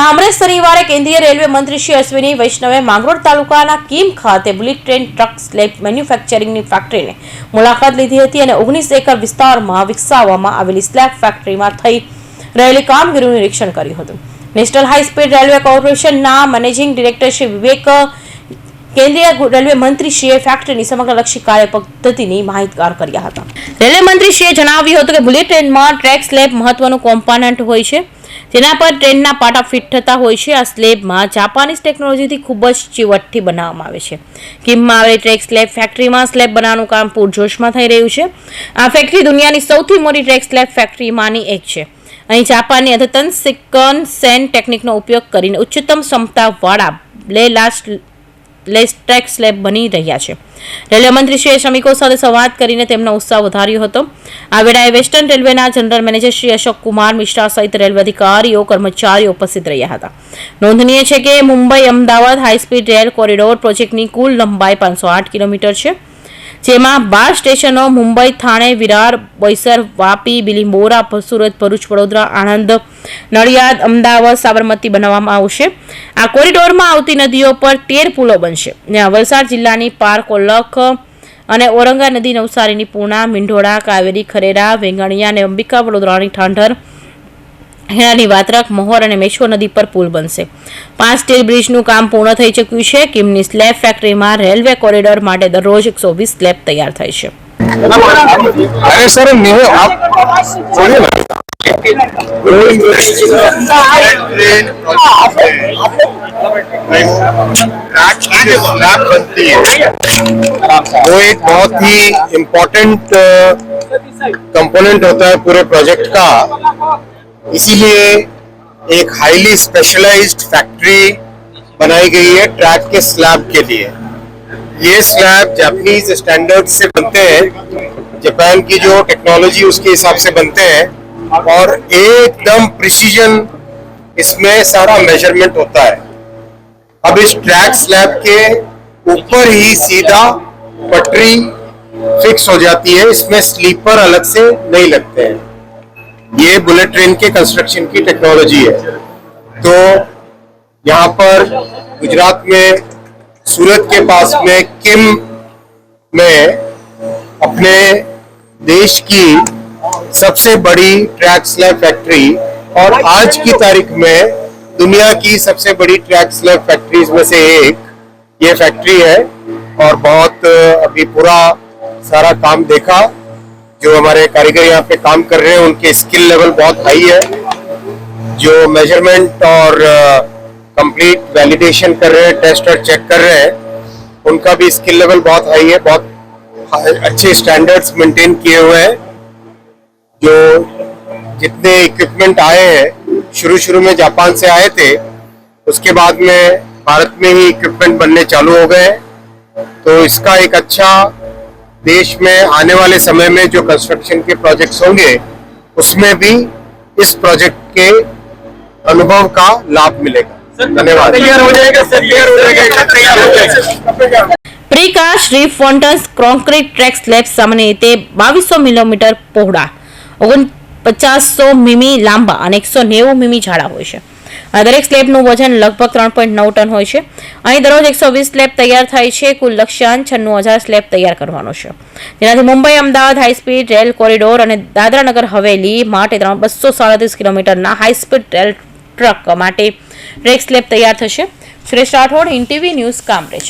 કામરેજ શનિવારે કેન્દ્રીય રેલવે મંત્રી શ્રી અશ્વિની વૈષ્ણવે માંગરોળ તાલુકાના કીમ ખાતે બુલેટ ટ્રેન ટ્રક સ્લેબ મેન્યુફેક્ચરિંગની ફેક્ટરીને મુલાકાત લીધી હતી અને ઓગણીસ એકર વિસ્તારમાં વિકસાવવામાં આવેલી સ્લેબ ફેક્ટરીમાં થઈ રહેલી કામગીરીનું નિરીક્ષણ કર્યું હતું. નેશનલ હાઈ સ્પીડ રેલવે કોર્પોરેશનના મેનેજિંગ ડિરેક્ટર શ્રી વિવેક, કેન્દ્રીય રેલવે રેલવે મંત્રીશ્રીએ ફેક્ટરીની સમગ્રલક્ષી કાર્ય પદ્ધતિની માહિતગાર કર્યા હતા. રેલવે મંત્રીશ્રીએ જણાવ્યું હતું કે બુલેટ ટ્રેનમાં ટ્રેક સ્લેબ મહત્વનું કોમ્પોનન્ટ હોય છે. જેના પર ટ્રેનના પાટા ફિટ થતા હોય છે. આ સ્લેબમાં જાપાનીઝ ટેકનોલોજીથી ખૂબ જ ચીવટથી બનાવવામાં આવે છે. કિમમાં આવેલી ટ્રેક સ્લેબ ફેક્ટરીમાં સ્લેબ બનાવવાનું કામ પૂરજોશમાં થઈ રહ્યું છે. આ ફેક્ટરી દુનિયાની સૌથી મોટી ટ્રેક સ્લેબ ફેક્ટરીમાંની એક છે. અહીં જાપાનની અદ્યતન સિકન સેન ટેકનિકનો ઉપયોગ કરીને ઉચ્ચતમ ક્ષમતાવાળા લે લાસ્ટ લેસ્ટેક સ્લેબ બની રહ્યા છે. રેલવે મંત્રીશ્રીએ શ્રમિકો સાથે સંવાદ કરીને તેમનો ઉત્સાહ વધાર્યો હતો. આ વેળાએ વેસ્ટર્ન રેલવેના જનરલ મેનેજર શ્રી અશોક કુમાર મિશ્રા સહિત રેલવે અધિકારીઓ, કર્મચારીઓ ઉપસ્થિત રહ્યા હતા. નોંધનીય છે કે Mumbai Ahmedabad high speed rail corridor પ્રોજેક્ટની કુલ લંબાઈ પાંચસો આઠ કિલોમીટર છે. જેમાં બાર સ્ટેશનો, મુંબઈ, થાણે, વિરાર બોઈસર વાપી બિલીમોરા સુરત, ભરૂચ, વડોદરા, આણંદ, નડિયાદ, અમદાવાદ, સાબરમતી બનાવવામાં આવશે. આ કોરિડોરમાં આવતી નદીઓ પર તેર પુલો બનશે. વલસાડ જિલ્લાની પાર કોલખ અને ઓરંગા નદી નવસારીની પૂર્ણા, મીંઢોળા, કાવેરી, ખરેરા, વેંગણિયા અને અંબિકા વડોદરાની ઠાંઠર હેણાની વાત્રક મહોર અને મેશ્વો નદી પર પુલ બનશે પાંચ સ્ટીલ બ્રિજનું કામ પૂર્ણ થઈ ચૂક્યું છે કિમની સ્લેબ ફેક્ટરીમાં રેલવે કોરિડોર માટે દરરોજ એકસો વીસ સ્લેબ તૈયાર થાય છે अरे सर नहीं आप बोलिए ना रात बनती है वो एक बहुत ही इम्पोर्टेंट कंपोनेंट होता है पूरे प्रोजेक्ट का इसीलिए एक हाईली स्पेशलाइज्ड फैक्ट्री बनाई गई है ट्रैक के स्लैब के लिए। ये स्लैब जापानीज स्टैंडर्ड से बनते हैं जापान की जो टेक्नोलॉजी उसके हिसाब से बनते हैं और एकदम प्रिसीजन इसमें सारा मेज़रमेंट होता है। अब इस ट्रैक स्लैब के ऊपर ही सीधा पटरी फिक्स हो जाती है, इसमें स्लीपर अलग से नहीं लगते हैं। ये बुलेट ट्रेन के कंस्ट्रक्शन की टेक्नोलॉजी है। तो यहाँ पर गुजरात में, सूरत के पास में किम में अपने देश की सबसे बड़ी ट्रैक स्लैब फैक्ट्री और आज की तारीख में दुनिया की सबसे बड़ी ट्रैक स्लैब फैक्ट्रीज में से एक ये फैक्ट्री है और बहुत अभी पूरा सारा काम देखा। जो हमारे कारीगर यहाँ पे काम कर रहे हैं, उनके स्किल लेवल बहुत हाई है, जो मेज़रमेंट और कंप्लीट वैलिडेशन कर रहे हैं टेस्ट और चेक कर रहे हैं, उनका भी स्किल लेवल बहुत हाई है, बहुत अच्छे स्टैंडर्ड्स मेंटेन किए हुए हैं, जो जितने इक्विपमेंट आए हैं शुरू शुरू में जापान से आए थे, उसके बाद में भारत में ही इक्विपमेंट बनने चालू हो गए हैं। तो इसका एक अच्छा देश में आने वाले समय में जो कंस्ट्रक्शन के प्रोजेक्ट्स होंगे उसमें भी इस प्रोजेक्ट के अनुभव का लाभ मिलेगा धन्यवाद तैयार हो जाएगा सर तैयार हो जाएगा तैयार हो जाएगा precast reef ફોન્ટન્સ concrete track slab સામાન્ય રીતે બાવીસો મિલીમીટર પહોળા ઓગણ પચાસસો મીમી લાંબા અને એકસો નેવું મીમી જાડા હોય છે આ દરેક સ્લેબનું વજન લગભગ ત્રણ પોઈન્ટ નવ ટન હોય છે. અહીં દરરોજ એકસો વીસ સ્લેબ તૈયાર થાય છે. કુલ લક્ષ્યાંક છન્નું હજાર સ્લેબ તૈયાર કરવાનો છે. જેનાથી Mumbai, Ahmedabad high speed rail corridor અને દાદરાનગર હવેલી માટે ત્રણ બસો સાડત્રીસ કિલોમીટરના હાઈસ્પીડ રેલ ટ્રક માટે ટ્રેક સ્લેબ તૈયાર થશે. Suresh Rathod NTV news Kamrej.